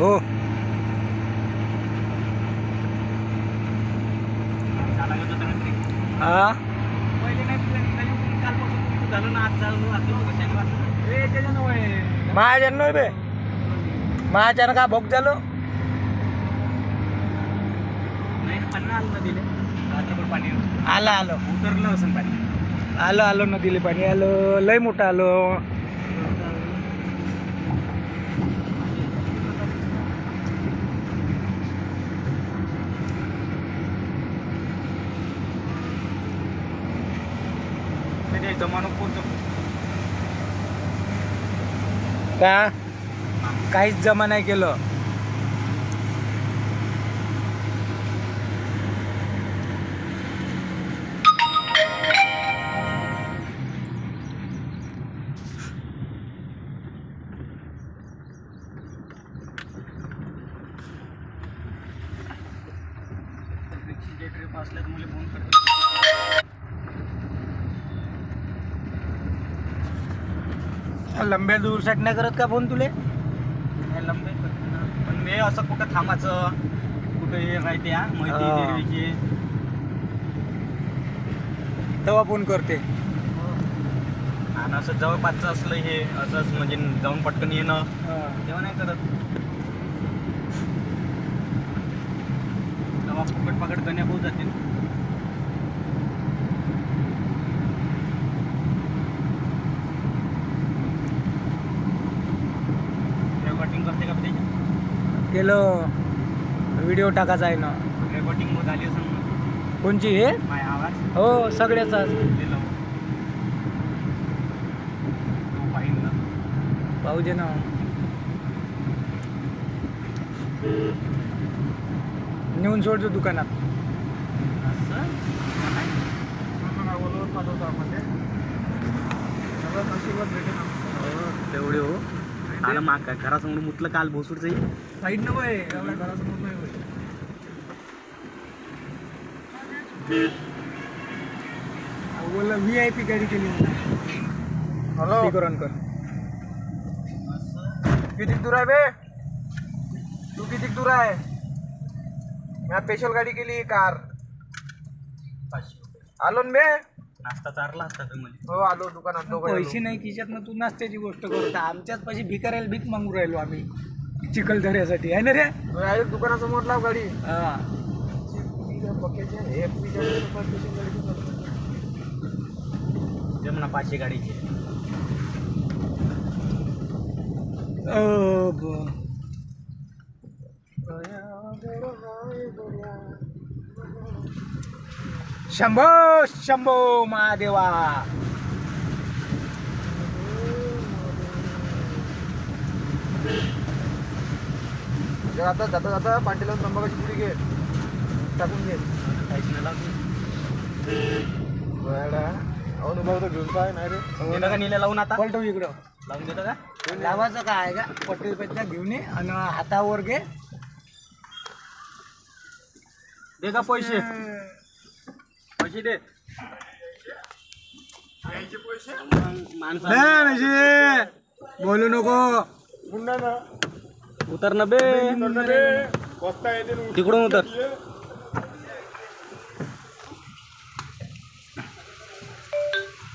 हो. हा? महाजन बे. महाजन का भोग झालो? आलं आलो. उतरलं असं पाणी. आलो आलो नदीले पाणी आलं. लय मोठं आलो. का? काहीच जमा नाही केलं. ट्रिप असल्या तर मला फोन करतो लंब्या दूरसाठी नाही करत का फोन तुले? हे लंबे. पण मी असं कुठं थांबायचं कुठं हे माहिती आहे माहिती हा. देवीची तेव्हा फोन करते. आणि असं जवळपासचं असलं हे असंच म्हणजे जाऊन पटकन येणं तेव्हा नाही करत. तेव्हा फुकट पाकट गण्या भाऊ जातील रेकॉर्डिंग करते का त्याची केलं व्हिडिओ टाकायचा आहे ना. रेकॉर्डिंग आली असं कोणची हे? माझा आवाज. हो सगळ्याचा. दिलं. तो पाहिजे ना? पाहू दे ना. नेऊन सोडतो दुकानात. असं? तेवढे हो. आलं माग. काय घरासमोर मुतलं काल भोसूरचं साईड न एवढ्या घरासमोर नाही बोलला व्ही आय पी गाडी केली हॅलो स्पीकर ऑन कर किती दूर आहे बे? तू किती दूर आहे? मी स्पेशल गाडी केली कार. आलो ना बे. नाश्ता चारला असता तुम्ही हो आलो दुकानात पैसे नाही खिशात ना तू नाश्त्याची गोष्ट करत आमच्याच पैसे भिकारायला भीक मागू राहिलो आम्ही. चिखलदऱ्यासाठी. आहे ना रे? दुकानासमोर लाव गाडी. हा. पाचशे गाडीची. शंभो शंभो महादेवा. आता जाता जाता पाटीला त्र्यंबकाची पुडी घे. टाकून घे. अनुभव तर घेऊन काय नाही रे. का निल्या लावून आता? पलटव इकडं. लावून देतो का? लावायचं काय का? पटेल पेक्षा घेऊन ये आणि हातावर घे. दे का पैसे? पैसे दे. माणसं बोलू नको. उतर ना बे. तिकडून उतर.